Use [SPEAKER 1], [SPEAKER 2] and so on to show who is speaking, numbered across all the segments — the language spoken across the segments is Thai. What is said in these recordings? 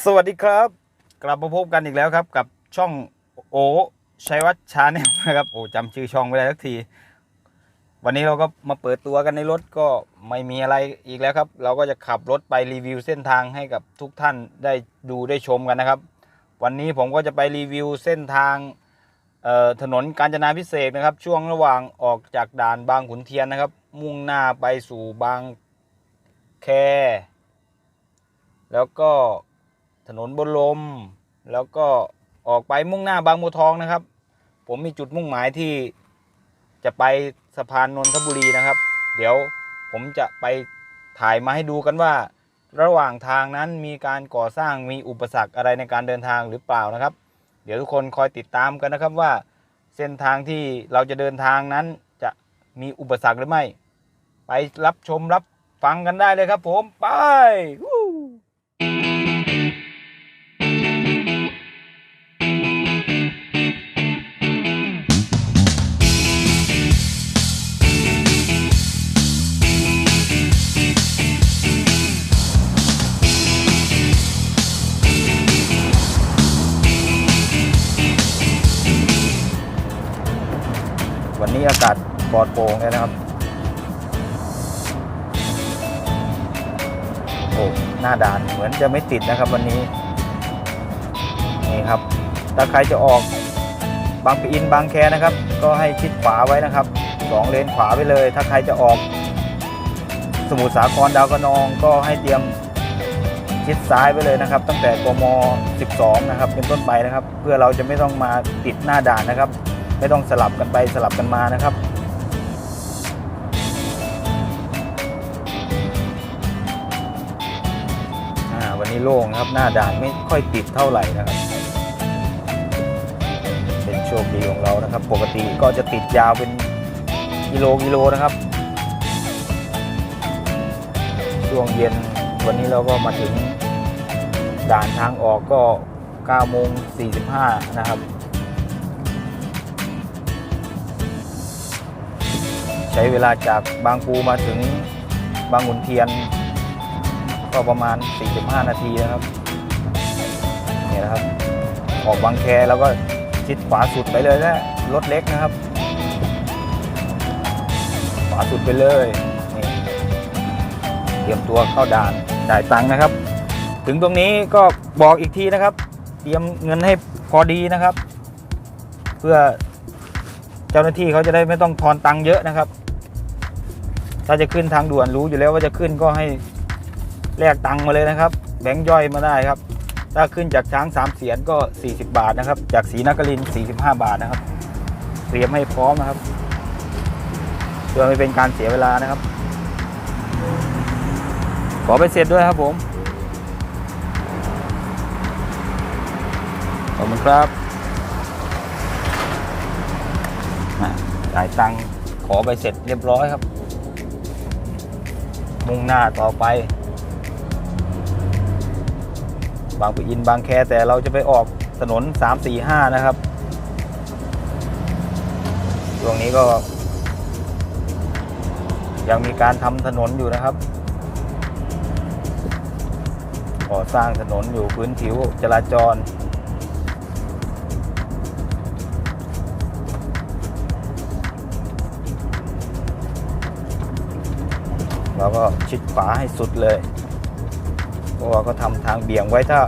[SPEAKER 1] สวัสดีครับ กลับมาพบกันอีกแล้วครับ กับช่องโอชัยวัฒน์ชาแนลนะครับโอ้จำชื่อช่องไม่ได้สักที วันนี้เราก็มาเปิดตัวกันในรถก็ไม่มีอะไรอีกแล้วครับ เราก็จะขับรถไปรีวิวเส้นทางให้กับทุกท่านได้ดูได้ชมกันนะครับ วันนี้ผมก็จะไปรีวิวเส้นทางถนนกาญจนาพิเศษนะครับ ช่วงระหว่างออกจากด่านบางขุนเทียนนะครับ มุ่งหน้าไปสู่บางแค แล้วก็ ถนนบนลม แล้วก็ออกไปมุ่งหน้าบางบัวทองนะครับ ผมมีจุดมุ่งหมายที่จะไปสะพานนนทบุรีนะครับ เดี๋ยวผมจะไปถ่ายมาให้ดูกันว่า ระหว่างทางนั้นมีการก่อสร้างมีอุปสรรคอะไรในการเดินทางหรือเปล่านะครับ เดี๋ยวทุกคนคอยติดตามกันนะครับว่า เส้นทางที่เราจะเดินทางนั้นจะมีอุปสรรคหรือไม่ ไปรับชมรับฟังกันได้เลยครับผมไป อดโปร่งเลยนะครับโอ้หน้าด่านเหมือนจะไม่ติดนะครับวันนี้นี่ครับถ้าใครจะออกบางปะอินบางแคนะครับ ก็ให้ชิดขวาไว้นะครับสองเลนขวาไปเลย ถ้าใครจะออก สมุทรสาครดาวกระนองก็ให้เตรียมชิดซ้ายไปเลยนะครับ ตั้งแต่กม 12 นะครับ เป็นต้นไปนะครับ เพื่อเราจะไม่ต้องมาติดหน้าด่านนะครับ ไม่ต้องสลับกันไปสลับกันมานะครับ นี้โล่งนะครับ หน้าด่านไม่ค่อยติดเท่าไหร่นะครับ เป็นโชคดีของเรานะครับ ปกติก็จะติดยาวเป็นกิโลกิโลนะครับช่วงเย็นวันนี้เราก็มาถึงด่านทางออกก็9โมง45 นะครับ ใช้เวลาจากบางปูมาถึงบางขุนเทียน ก็ประมาณ 45 นาทีนะครับนี่นะครับ ออกบางแคแล้วก็ชิดขวาสุดไปเลยนะรถเล็กนะครับ ขวาสุดไปเลยนี่เตรียมตัวเข้าด่านจ่ายตังค์นะครับ ถึงตรงนี้ก็บอกอีกทีนะครับ เตรียมเงินให้พอดีนะครับ เพื่อเจ้าหน้าที่เขาจะได้ไม่ต้องทอนตังค์เยอะนะครับ ถ้าจะขึ้นทางด่วนรู้อยู่แล้วว่าจะขึ้นก็ให้ แลกตังค์มาเลยนะครับ แบงค์ย่อยมาได้ครับ ถ้าขึ้นจากช้างสามเสียนก็ 40 บาทนะครับ จากศรีนคริน45 บาทนะครับ เตรียมให้พร้อมนะครับเพื่อไม่เป็นการเสียเวลานะครับ ขอไปเสร็จด้วยครับผมขอบคุณครับจ่ายตังค์ขอไปเสร็จเรียบร้อยครับ มุ่งหน้าต่อไป บางปะอินบางแคแต่เราจะไปออกถนน 345 นะครับช่วงนี้ก็ ยังมีการทำถนนอยู่นะครับก่อสร้างถนนอยู่พื้นผิวจราจรเราก็ชิดขวาให้สุดเลย ราะว่าก็ทำทางเบี่ยงไว้ถ้า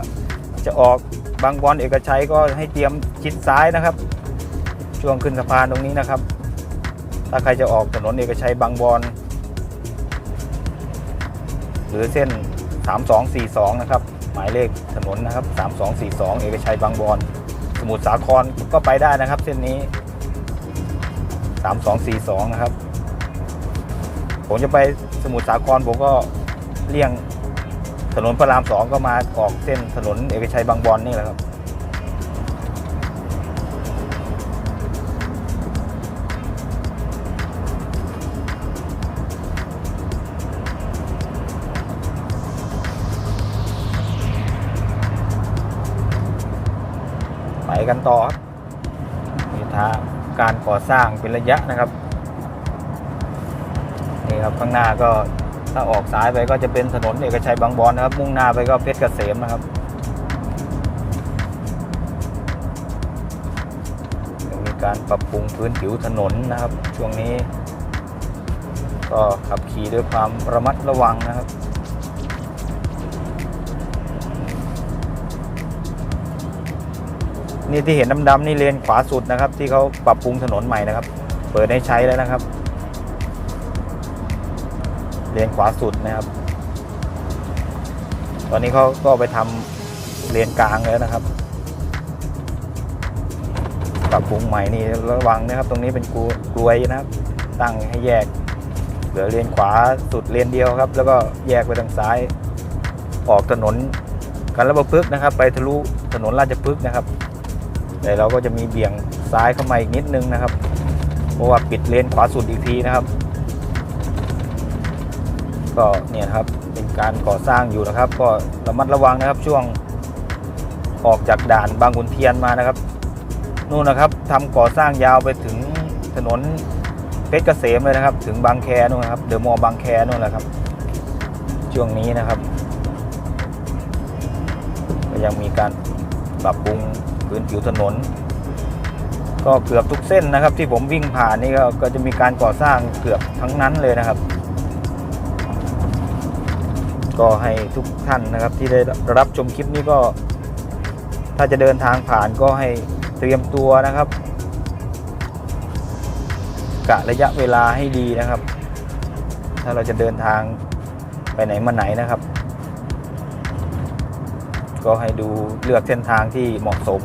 [SPEAKER 1] จะออกบางบอนเอกชัยก็ให้เตรียมชิดซ้ายนะครับ ช่วงขึ้นสะพานตรงนี้นะครับ ถ้าใครจะออกถนนเอกชัยบางบอนหรือเส้น 3242 นะครับ หมายเลขถนนนะครับ 3242 เอกชัยบางบอนสมุทรสาครก็ไปได้นะครับ เส้นนี้ 3242 นะครับ ผมจะไปสมุทรสาครผมก็เลี่ยง ถนนพระรามสองก็มาออกเส้นถนนเอกชัยบางบอนนี่แหละครับ ไปกันต่อครับมีทางการก่อสร้างเป็นระยะนะครับ นี่ครับข้างหน้าก็ ถ้าออกซ้ายไปก็จะเป็นถนนเอกชัยบางบอนนะครับ มุ่งหน้าไปก็เพชรเกษมนะครับมีการปรับปรุงพื้นผิวถนนนะครับ ช่วงนี้ ก็ขับขี่ด้วยความระมัดระวังนะครับนี่ที่เห็นดำๆนี่เลนขวาสุดนะครับ ที่เขาปรับปรุงถนนใหม่นะครับ เปิดให้ใช้แล้วนะครับ เลนขวาสุดนะครับ ตอนนี้เขาก็ไปทำเลนกลางแล้วนะครับปรับปรุงใหม่นี่ระวังนะครับ ตรงนี้เป็นกลวกลวยนะครับ ตั้งให้แยก เหลือเลนขวาสุดเลนเดียวครับ แล้วก็แยกไปทางซ้าย ออกถนนกันระบพึกนะครับ ไปทะลุถนนราชพฤกษ์นะครับแต่เราก็จะมีเบี่ยงซ้ายเข้ามาอีกนิดนึงนะครับ เพราะว่าปิดเลนขวาสุดอีกทีนะครับ ก็เนี่ยครับเป็นการก่อสร้างอยู่นะครับ ก็ระมัดระวังนะครับช่วงออกจากด่านบางขุนเทียนมานะครับนู่นนะครับทำก่อสร้างยาวไปถึงถนนเพชรเกษมเลยนะครับ ถึงบางแคนู่นนะครับเดอะมอลล์บางแคนู่นแหละครับ ช่วงนี้นะครับ ก็ยังมีการปรับปรุงพื้นผิวถนน ก็เกือบทุกเส้นนะครับ ที่ผมวิ่งผ่านนี่ก็จะมีการก่อสร้างเกือบทั้งนั้นเลยนะครับ ก็ให้ทุกท่านนะครับที่ได้รับชมคลิปนี้ก็ ถ้าจะเดินทางผ่านก็ให้เตรียมตัวนะครับกะระยะเวลาให้ดีนะครับ ถ้าเราจะเดินทางไปไหนมาไหนนะครับ ก็ให้ดูเลือกเส้นทางที่เหมาะสม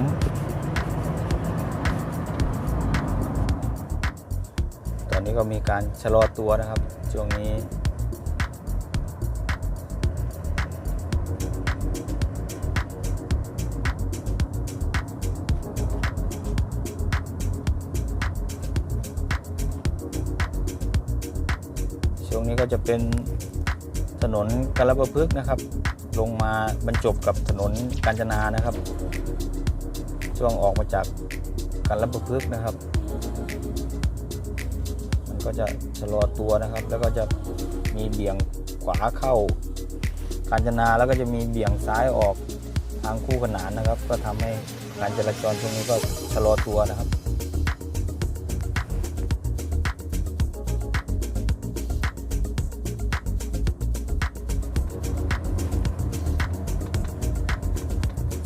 [SPEAKER 1] ตอนนี้ก็มีการชะลอตัวนะครับ ช่วงนี้ นี้ก็จะเป็นถนนกาลปะพฤกษ์นะครับ ลงมาบรรจบกับถนนกาญจนานะครับ ช่วงออกมาจากกาลปะพฤกษ์นะครับ มันก็จะชะลอตัวนะครับ แล้วก็จะมีเบี่ยงขวาเข้ากาญจนาแล้วก็จะมีเบี่ยงซ้ายออกทางคู่ขนานนะครับ ก็ทำให้การจราจรช่วงนี้ก็ชะลอตัวนะครับ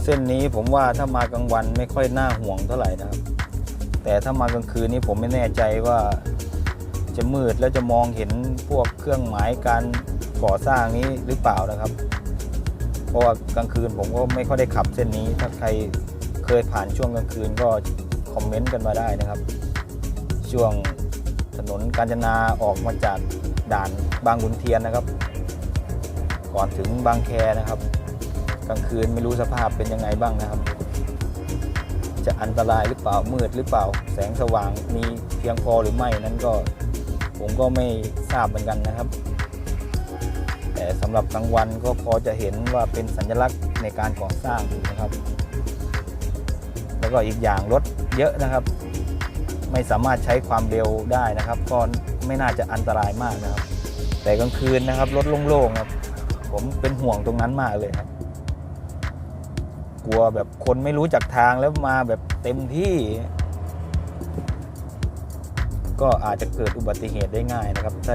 [SPEAKER 1] เส้นนี้ผมว่าถ้ามากลางวันไม่ค่อยน่าห่วงเท่าไหร่นะครับ แต่ถ้ามากลางคืนนี้ผมไม่แน่ใจว่าจะมืดแล้วจะมองเห็นพวกเครื่องหมายการก่อสร้างนี้หรือเปล่านะครับ เพราะว่ากลางคืนผมก็ไม่ค่อยได้ขับเส้นนี้ ถ้าใครเคยผ่านช่วงกลางคืนก็คอมเมนต์กันมาได้นะครับ ช่วงถนนกาญจนาออกมาจากด่านบางขุนเทียนนะครับ ก่อนถึงบางแคนะครับ กลางคืนไม่รู้สภาพเป็นยังไงบ้างนะครับ จะอันตรายหรือเปล่ามืดหรือเปล่า แสงสว่างมีเพียงพอหรือไม่นั้นก็ผมก็ไม่ทราบเหมือนกันนะครับ แต่สำหรับกลางวันก็พอจะเห็นว่าเป็นสัญลักษณ์ในการก่อสร้างอยู่นะครับ แล้วก็อีกอย่างรถเยอะนะครับ ไม่สามารถใช้ความเร็วได้นะครับ ก็ไม่น่าจะอันตรายมากนะครับ แต่กลางคืนนะครับรถโล่งๆครับ ผมเป็นห่วงตรงนั้นมากเลยครับ กลัวแบบคนไม่รู้จักทางแล้วมาแบบเต็มที่ ก็อาจจะเกิดอุบัติเหตุได้ง่ายนะครับ ถ้า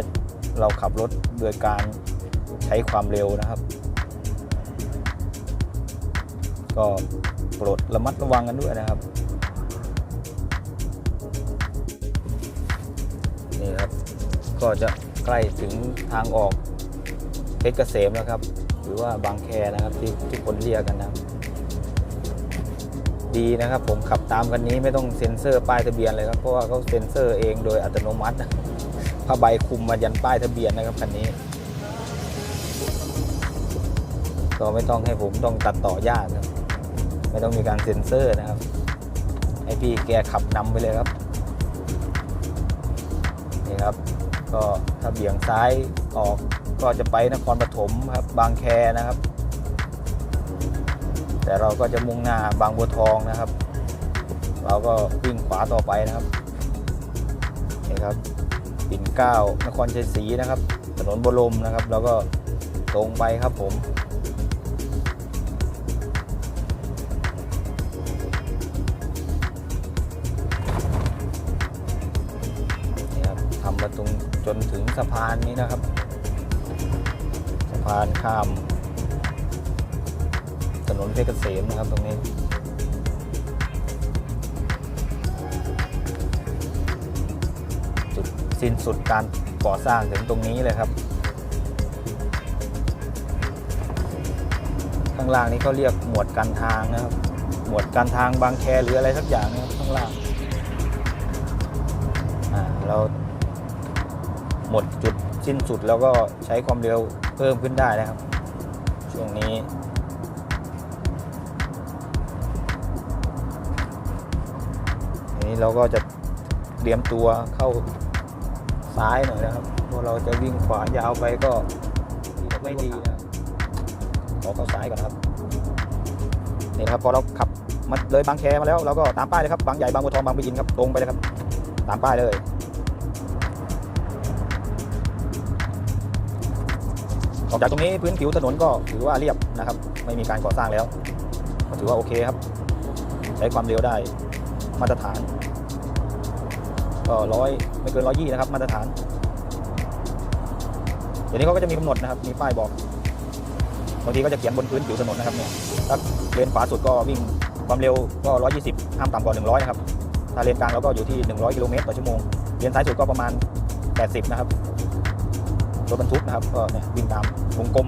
[SPEAKER 1] เราขับรถโดยการใช้ความเร็วนะครับ ก็โปรดระมัดระวังกันด้วยนะครับนี่ครับ ก็จะใกล้ถึงทางออกเพชรเกษมแล้วครับ หรือว่าบางแคนะครับที่ทุกคนเรียกกันนะครับ ดีนะครับผมขับตามคันนี้ไม่ต้องเซ็นเซอร์ป้ายทะเบียนเลยครับเพราะว่าเขาเซ็นเซอร์เองโดยอัตโนมัติผ้าใบคุมมายันป้ายทะเบียนนะครับคันนี้ ก็ไม่ต้องให้ผมต้องตัดต่อยากครับไม่ต้องมีการเซ็นเซอร์นะครับให้พี่แกขับนำไปเลยครับนี่ครับ ก็ถ้าเบี่ยงซ้ายออกก็จะไปนครปฐมครับบางแคนะครับ แต่เราก็จะมุ่งหน้าบางบัวทองนะครับ เราก็วิ่งขวาต่อไปนะครับนี่ครับปิ่นเก้านครชัยศรีนะครับ ถนนบรมนะครับ แล้วก็ตรงไปครับผมนี่ครับทำมาตรงจนถึงสะพานนี้นะครับ สะพานข้าม นนเพชรเกษมนะครับตรงนี้ จุดสิ้นสุดการก่อสร้างถึงตรงนี้เลยครับ ข้างล่างนี้เขาเรียกหมวดการทางนะครับ หมวดการทางบางแคหรืออะไรสักอย่างนะครับข้างล่างเราหมดจุดสิ้นสุดแล้วก็ใช้ความเร็วเพิ่มขึ้นได้นะครับ ช่วงนี้ นี้เราก็จะเตรียมตัวเข้าซ้ายหน่อยนะครับเพราะเราจะวิ่งขวายาวไปก็ไม่ดีนะขอเข้าซ้ายก่อนครับนี่นะครับพอเราขับมาเลยบางแคมาแล้วเราก็ตามป้ายเลยครับบางใหญ่บางบัวทองบางปะอินครับตรงไปเลยครับ ตามป้ายเลยออกจากตรงนี้พื้นผิวถนนก็ถือว่าเรียบนะครับ ไม่มีการก่อสร้างแล้วถือว่าโอเคครับ ใช้ความเร็วได้ มาตรฐาน ก็ร้อยไม่เกินร้อยยี่นะครับ มาตรฐาน เดี๋ยวนี้เขาก็จะมีกำหนดนะครับ มีป้ายบอกบางทีก็จะเขียนบนพื้นผิวถนนนะครับเนี่ยถ้าเลนขวาสุดก็วิ่งความเร็วก็120ห้ามต่ำกว่า100นะครับ ถ้าเลนกลางเราก็อยู่ที่100กิโลเมตรต่อชั่วโมง เลนซ้ายสุดก็ประมาณ80นะครับ รถบรรทุกนะครับ ก็เนี่ยวิ่งตามวงกลม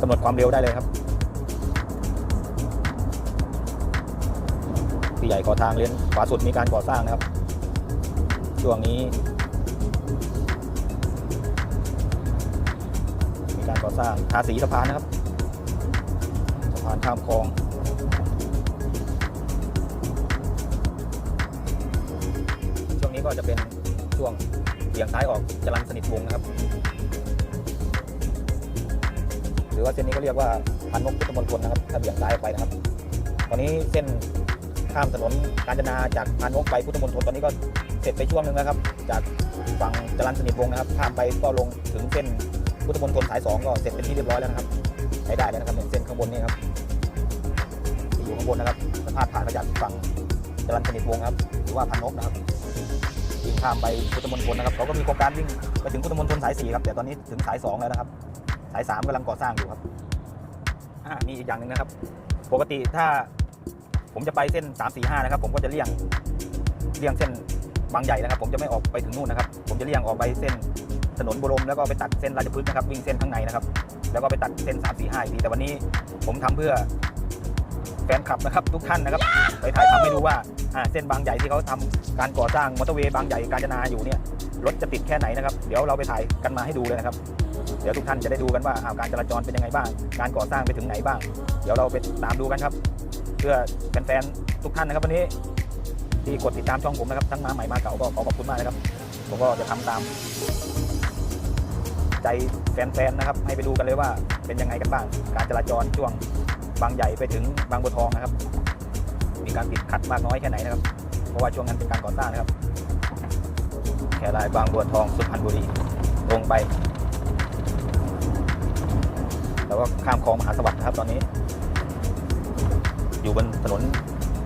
[SPEAKER 1] กำหนดความเร็วได้เลยครับ พี่ใหญ่ก่อทางเลนขวาสุดมีการก่อสร้างนะครับ ช่วงนี้ มีการก่อสร้างทาสีสะพานนะครับสะพานข้ามคลองช่วงนี้ก็จะเป็นช่วงเบี่ยงซ้ายออกจรัญสนิทวงนะครับ หรือว่าเส้นนี้ก็เรียกว่าพันนกพุทธมณฑลนะครับถ้าเบี่ยงซ้ายออกไปนะครับ ตอนนี้เส้น ข้ามถนนกาญจนาจากพันนกไปพุทธมณฑลตอนนี้ก็เสร็จไปช่วงหนึ่งแล้วครับ จากฝั่งจรัญสนิทวงนะครับ ข้ามไปก็ลงถึงเส้นพุทธมณฑลสายสองก็เสร็จเป็นที่เรียบร้อยแล้วนะครับใช้ได้แล้วนะครับเส้นข้างบนนี่ครับที่อยู่ข้างบนนะครับมันพาดผ่านมาจากฝั่งจรัญสนิทวงครับหรือว่าพันนกนะครับวิ่งข้ามไปพุทธมณฑลนะครับเขาก็มีโครงการวิ่งไปถึงพุทธมณฑลสายสี่ครับแต่ตอนนี้ถึงสายสองแล้วนะครับ สายสามกำลังก่อสร้างอยู่ครับอ่านี่อีกอย่างหนึ่งนะครับ ปกติถ้า ผมจะไปเส้น 3 4 5 นะครับ ผมก็จะเลี่ยงเลี่ยงเส้นบางใหญ่นะครับ ผมจะไม่ออกไปถึงนู่นนะครับ ผมจะเลี่ยงออกไปเส้นถนนบรมแล้วก็ไปตัดเส้นราชพฤกษ์นะครับวิ่งเส้นข้างในนะครับ แล้วก็ไปตัดเส้น 3 4 5อีกทีแต่วันนี้ผมทำเพื่อแฟนคลับนะครับทุกท่านนะครับ ไปถ่ายทำให้ดูว่าเส้นบางใหญ่ที่เขาทำการก่อสร้างมอเตอร์เวย์บางใหญ่กาญจนาอยู่เนี่ยรถจะติดแค่ไหนนะครับ เดี๋ยวเราไปถ่ายกันมาให้ดูเลยนะครับ เดี๋ยวทุกท่านจะได้ดูกันว่าการจราจรเป็นยังไงบ้าง การก่อสร้างไปถึงไหนบ้าง เดี๋ยวเราไปตามดูกันครับ เพื่อแฟนๆทุกท่านนะครับวันนี้ที่กดติดตามช่องผมนะครับทั้งมาใหม่มาเก่าก็ขอขอบคุณมากนะครับ ผมก็จะทำตาม ใจแฟนๆนะครับ ให้ไปดูกันเลยว่าเป็นยังไงกันบ้าง การจราจรช่วงบางใหญ่ไปถึงบางบัวทองนะครับ มีการติดขัดมากน้อยแค่ไหนนะครับ เพราะว่าช่วงนั้นเป็นการก่อสร้างนะครับแค่ลายบางบัวทองสุพรรณบุรีลงไป แล้วก็ข้ามคลองมหาสวัสดิ์นะครับ ตอนนี้ อยู่บนถนน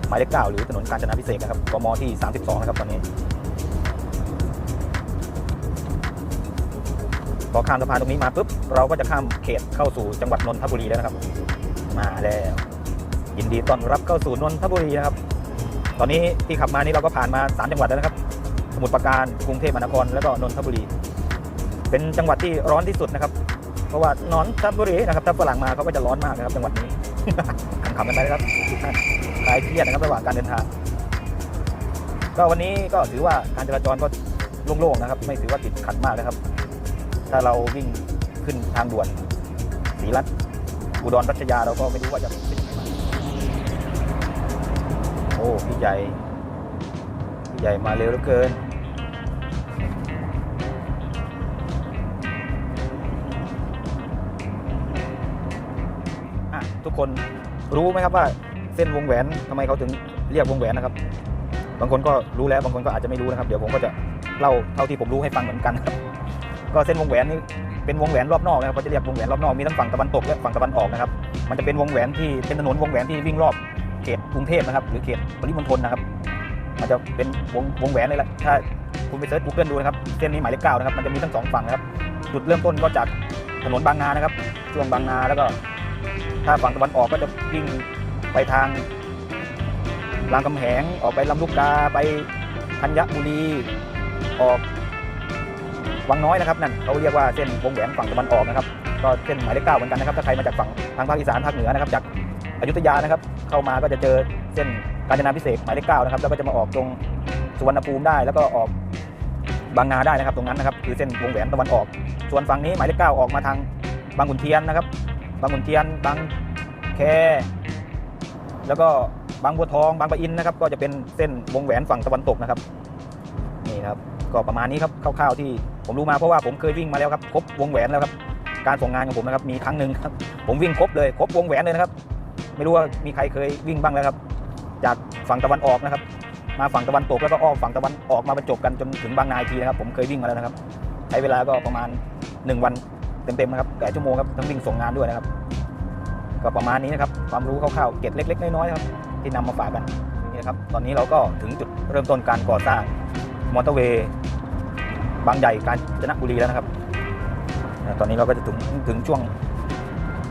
[SPEAKER 1] หมายเลขเก้าหรือถนนกาญจนาพิเศษกนะครับกมที่32นะครับตอนนี้พอข้ามสะพานตรงนี้มาปุ๊บเราก็จะข้ามเขตเข้าสู่จังหวัดนนทบุรีแล้วนะครับ มาแล้วยินดีต้อนรับเข้าสู่นนทบุรีนะครับ ตอนนี้ที่ขับมานี่เราก็ผ่านมาสามจังหวัดแล้วนะครับ สมุทรปราการกรุงเทพมหานครแล้วก็นนทบุรี เป็นจังหวัดที่ร้อนที่สุดนะครับ เพราะว่านอนทับบุรีนะครับถ้าฝรั่งมาเขาก็จะร้อนมากนะครับจังหวัดนี้ขำๆกันไปนะครับทุกท่านคลายเครียดนะครับระหว่างการเดินทางก็วันนี้ก็ถือว่าการจราจรก็โล่งๆนะครับ ไม่ถือว่าติดขัดมากนะครับ ถ้าเราวิ่งขึ้นทางด่วนศรีรัตอุดรรัชยาเราก็ไม่รู้ว่าจะเป็นยังไงบ้างโอ้พี่ใหญ่พี่ใหญ่มาเร็วเหลือเกิน คนรู้ไหมครับว่าเส้นวงแหวนทำไมเขาถึงเรียกวงแหวนนะครับ บางคนก็รู้แล้วบางคนก็อาจจะไม่รู้นะครับ เดี๋ยวผมก็จะเล่าเท่าที่ผมรู้ให้ฟังเหมือนกันครับ ก็เส้นวงแหวนนี่เป็นวงแหวนรอบนอกนะครับเขาจะเรียกวงแหวนรอบนอกมีทั้งฝั่งตะวันตกและฝั่งตะวันออกนะครับ มันจะเป็นวงแหวนที่เป็นถนนวงแหวนที่วิ่งรอบเขตกรุงเทพนะครับ หรือเขตปริมณฑลนะครับ มันจะเป็นวงวงแหวนเลยแหละถ้าคุณไปเซิร์ช Google ดูนะครับเส้นนี้หมายเลขเก้านะครับมันจะมีทั้งสองฝั่งนะครับจุดเริ่มต้นก็จากถนนบางนานะครับช่วงบางนาแล้วก็ ถ้าฝั่งตะวันออกก็จะวิ่งไปทางรามคำแหงออกไปลำลูกกาไปธัญบุรีออกวังน้อยนะครับนั่นเขาเรียกว่าเส้นวงแหวนฝั่งตะวันออกนะครับ ก็เส้นหมายเลขเก้าเหมือนกันนะครับ ถ้าใครมาจากฝั่งทางภาคอีสานภาคเหนือนะครับจากอยุธยานะครับ เข้ามาก็จะเจอเส้นกาญจนาพิเศษหมายเลขเก้านะครับแล้วก็จะมาออกตรงสุวรรณภูมิได้ แล้วก็ออกบางนาได้นะครับ ตรงนั้นนะครับคือเส้นวงแหวนตะวันออก ส่วนฝั่งนี้หมายเลขเก้าออกมาทางบางขุนเทียนนะครับ บางขุนเทียนบางแค แล้วก็บางบัวทองบางปะอินนะครับ ก็จะเป็นเส้นวงแหวนฝั่งตะวันตกนะครับนี่ครับก็ประมาณนี้ครับคร่าวๆที่ผมรู้มาเพราะว่าผมเคยวิ่งมาแล้วครับครบวงแหวนแล้วครับการส่งงานของผมนะครับมีครั้งหนึ่งครับผมวิ่งครบเลยครบวงแหวนเลยนะครับ ไม่รู้ว่ามีใครเคยวิ่งบ้างแล้วครับ จากฝั่งตะวันออกนะครับ มาฝั่งตะวันตกแล้วก็อ้อมฝั่งตะวันออกมาบรรจบกันจนถึงบางนาทีนะครับ ผมเคยวิ่งมาแล้วนะครับ ใช้เวลาก็ประมาณ 1 วัน เต็มๆนะครับแปดชั่วโมงครับทั้งวิ่งส่งงานด้วยนะครับ ก็ประมาณนี้นะครับ ความรู้คร่าวๆเกร็ดเล็ก ๆ น้อยๆครับ ที่นำมาฝากกันนี่นะครับ ตอนนี้เราก็ถึงจุดเริ่มต้นการก่อสร้างมอเตอร์เวย์บางใหญ่กาญจนบุรีแล้วนะครับ ตอนนี้เราก็จะถึงถึงช่วง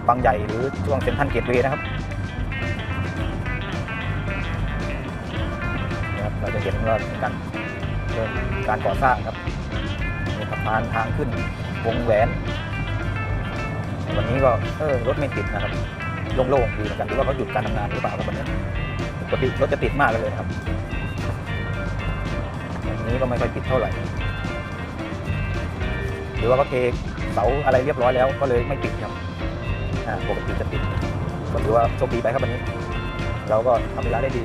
[SPEAKER 1] บางใหญ่หรือช่วงเซ็นทรัลเกตเวย์นะครับนี่ครับ เราจะเห็นว่าการเริ่มการก่อสร้างครับมีสะพานทางขึ้นวงแหวน วันนี้ก็เออรถไม่ติดนะครับโล่งๆดีเหมือนกันหรือว่าเขาหยุดการทำงานหรือเปล่าครับวันนี้ปกติรถจะติดมากเลยครับวันนี้ก็ไม่ค่อยติดเท่าไหร่ หรือว่าเขาเทเสาอะไรเรียบร้อยแล้วก็เลยไม่ติดครับปกติจะติดก็ถือว่าโชคดีไปครับวันนี้ เราก็ทำเวลาได้ดี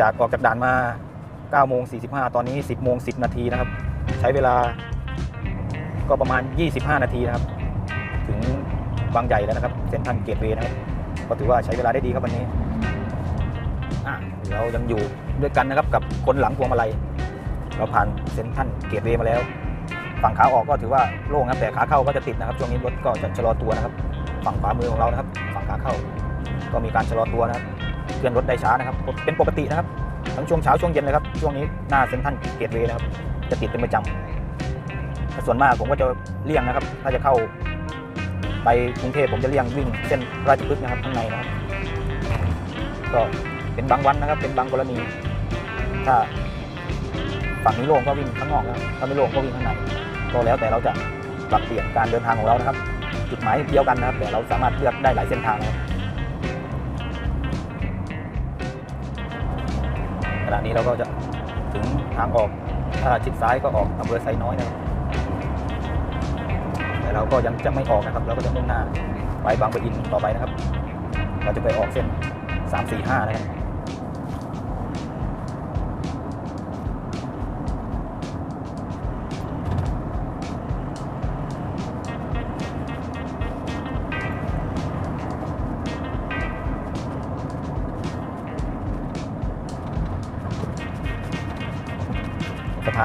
[SPEAKER 1] จากออกจากด่านมา 9โมง45 ตอนนี้ 10โมง10 นาทีนะครับ ใช้เวลาก็ประมาณ 25 นาทีนะครับ ถึงบางใหญ่แล้วนะครับ เส้นทางเกียรเวนะครับ ก็ถือว่าใช้เวลาได้ดีครับวันนี้เรายังอยู่ด้วยกันนะครับกับคนหลังพวงมาลัย เราผ่านเส้นทางเกียรเวมาแล้ว ฝั่งขาออกก็ถือว่าโล่งครับแต่ขาเข้าก็จะติดนะครับช่วงนี้รถก็จะชะลอตัวนะครับ ฝั่งขวามือของเรานะครับ ฝั่งขาเข้า ก็มีการชะลอตัวนะครับเคลื่อนรถได้ช้านะครับ เป็นปกตินะครับ ทั้งช่วงเช้าช่วงเย็นเลยครับ ช่วงนี้หน้าเซ็นทรัลเกตเวย์นะครับ จะติดเป็นประจำส่วนมากผมก็จะเลี่ยงนะครับ ถ้าจะเข้าไปกรุงเทพผมจะเลี่ยงวิ่งเส้นราชพฤกษ์นะครับข้างในนะครับ ก็เป็นบางวันนะครับ เป็นบางกรณี ถ้าฝั่งนี้โล่งก็วิ่งข้างนอกนะครับถ้าไม่โล่งก็วิ่งข้างในก็แล้วแต่เราจะปรับเปลี่ยนการเดินทางของเรานะครับ จุดหมายเดียวกันนะครับ แต่เราสามารถเลือกได้หลายเส้นทางนะครับ ขณะนี้เราก็จะถึงทางออกถ้าชิดซ้ายก็ออกอำเภอไซน้อยนะครับแต่เราก็ยังจะไม่ออกนะครับ เราก็จะมุ่งหน้าไปบางปะอินต่อไปนะครับ เราจะไปออกเส้น 3 4 5 นะครับ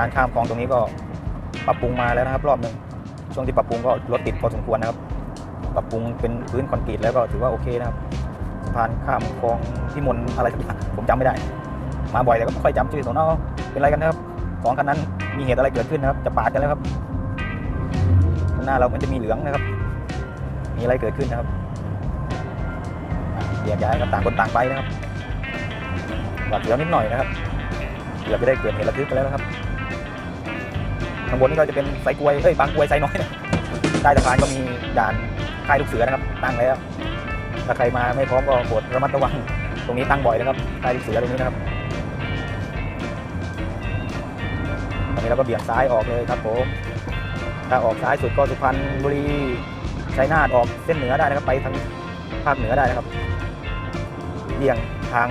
[SPEAKER 1] านข้ามคลองตรงนี้ก็ปรับปรุงมาแล้วนะครับ รอบหนึ่งช่วงที่ปรับปรุงก็รถติดพอสมควรนะครับ ปรับปรุงเป็นพื้นคอนกรีตแล้วก็ถือว่าโอเคนะครับสะพานข้ามคลองพิมลอะไรสักอย่างผมจำไม่ได้ มาบ่อยแต่ก็ไม่ค่อยจำชื่อของน้องเป็นไรกันนะครับสองคันนั้นมีเหตุอะไรเกิดขึ้นนะครับ จะปาดกันแล้วครับข้างหน้าเรามันจะมีเหลืองนะครับ มีอะไรเกิดขึ้นนะครับอะแยกย้ายครับต่างคนต่างไปนะครับหวาดเสียวนิดหน่อยนะครับเกือบจะได้เกิดเหตุระทึกไปแล้วนะครับ ข้างบนนี่ก็จะเป็นไซกวยเอ้ยบางกวยไซน้อยใต้สะพานก็มีด่านค่ายลูกเสือนะครับตั้งแล้วถ้าใครมาไม่พร้อมก็โปรดระมัดระวัง ตรงนี้ตั้งบ่อยนะครับค่ายลูกเสือตรงนี้นะครับตอนนี้เราก็เบี่ยงซ้ายออกเลยครับผมถ้าออกซ้ายสุดก็สุพรรณบุรีชัยนาทออกเส้นเหนือได้นะครับ ไปทางภาคเหนือได้นะครับเลี่ยงทาง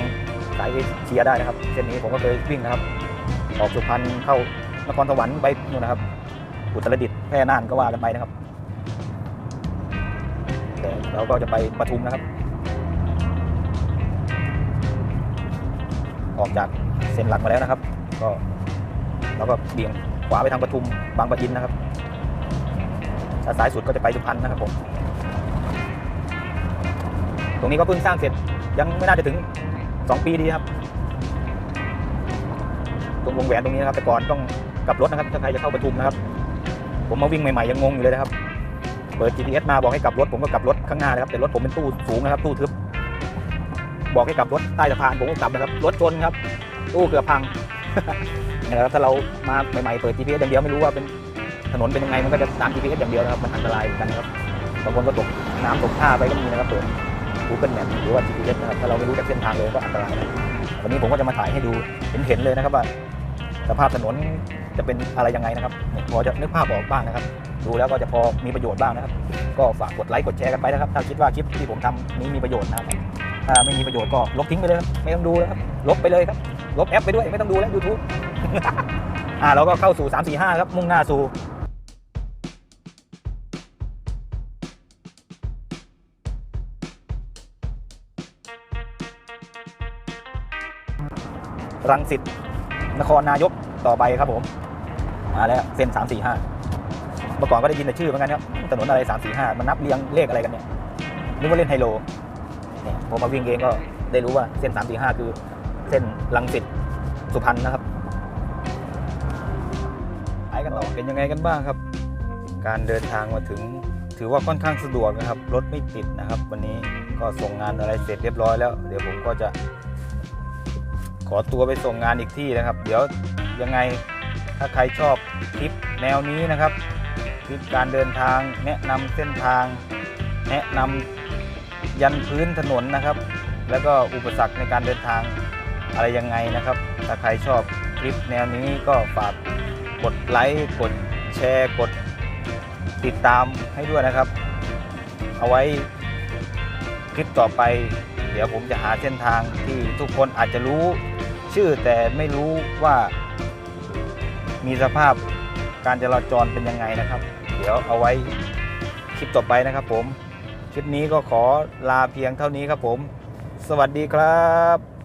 [SPEAKER 1] สายเอเชียได้นะครับ เส้นนี้ผมก็เคยวิ่งนะครับ ออกสุพรรณเข้า นครสวรรค์ไปนู่นนะครับ อุตรดิตถ์แพร่น่านก็ว่ากันไปนะครับแต่เราก็จะไปปทุมนะครับ ออกจากเส้นหลักมาแล้วนะครับ ก็เราก็เบี่ยงขวาไปทางปทุมบางปะอินนะครับถ้าสายสุดก็จะไปสุพรรณนะครับผมตรงนี้ก็เพิ่งสร้างเสร็จยังไม่น่าจะถึงสองปีดีครับ ตรงวงแหวนตรงนี้นะครับแต่ก่อนต้อง กับรถนะครับถ้าใครจะเข้าประชุมนะครับ ผมมาวิ่งใหม่ๆยังงงอยู่เลยนะครับ เปิด GPS มาบอกให้กลับรถผมก็กลับรถข้างหน้าเลยครับ แต่รถผมเป็นตู้สูงนะครับตู้ทึบ บอกให้กลับรถใต้สะพานผมก็กลับนะครับรถชนครับ ตู้เกือบพังนะครับถ้าเรามาใหม่ๆเปิด GPS อย่างเดียวไม่รู้ว่าเป็นถนนเป็นยังไงมันก็จะตาม GPS อย่างเดียวนะครับมันอันตรายเหมือนกันครับบางคนก็ตกน้ำตกท่าไปก็มีนะครับเปิด Google Map หรือว่า GPS นะครับถ้าเราไม่รู้จากเส้นทางเลยก็อันตรายนะวันนี้ผมก็จะมาถ่ายให้ดูเห็นๆเลยนะครับว่า สภาพถนนจะเป็นอะไรยังไงนะครับพอจะนึกภาพออกบ้างนะครับ ดูแล้วก็จะพอมีประโยชน์บ้างนะครับ ก็ฝากกดไลค์กดแชร์กันไปนะครับ ถ้าคิดว่าคลิปที่ผมทำนี้มีประโยชน์นะครับถ้าไม่มีประโยชน์ก็ลบทิ้งไปเลยครับไม่ต้องดูแล้วครับลบไปเลยครับลบแอปไปด้วยไม่ต้องดูแล้ว YouTube อ่าเราก็เข้าสู่ 345 ครับมุ่งหน้าสู่รังสิต นครนายกต่อไปครับผมมาแล้วเส้น345เมื่อก่อนก็ได้ยินแต่ชื่อเหมือนกันครับถนนอะไร345มันนับเรียงเลขอะไรกันเนี่ยนึกว่าเล่นไฮโลเนี่ยพอมาวิ่งเองก็ได้รู้ว่าเส้น345คือเส้นรังสิตสุพรรณนะครับไปกันต่อเป็นยังไงกันบ้างครับ การเดินทางมาถึงถือว่าค่อนข้างสะดวกนะครับ รถไม่ติดนะครับ วันนี้ก็ส่งงานอะไรเสร็จเรียบร้อยแล้ว เดี๋ยวผมก็จะ ขอตัวไปส่งงานอีกที่นะครับ เดี๋ยวยังไงถ้าใครชอบคลิปแนวนี้นะครับคลิปการเดินทางแนะนำเส้นทาง แนะนำยันพื้นถนนนะครับ แล้วก็อุปสรรคในการเดินทางอะไรยังไงนะครับ ถ้าใครชอบคลิปแนวนี้ก็ฝากกดไลค์กดแชร์กดติดตามให้ด้วยนะครับ เอาไว้คลิปต่อไป เดี๋ยวผมจะหาเส้นทางที่ทุกคนอาจจะรู้ ชื่อแต่ไม่รู้ว่ามีสภาพการจราจรเป็นยังไงนะครับ เดี๋ยวเอาไว้คลิปต่อไปนะครับผม คลิปนี้ก็ขอลาเพียงเท่านี้ครับผม สวัสดีครับ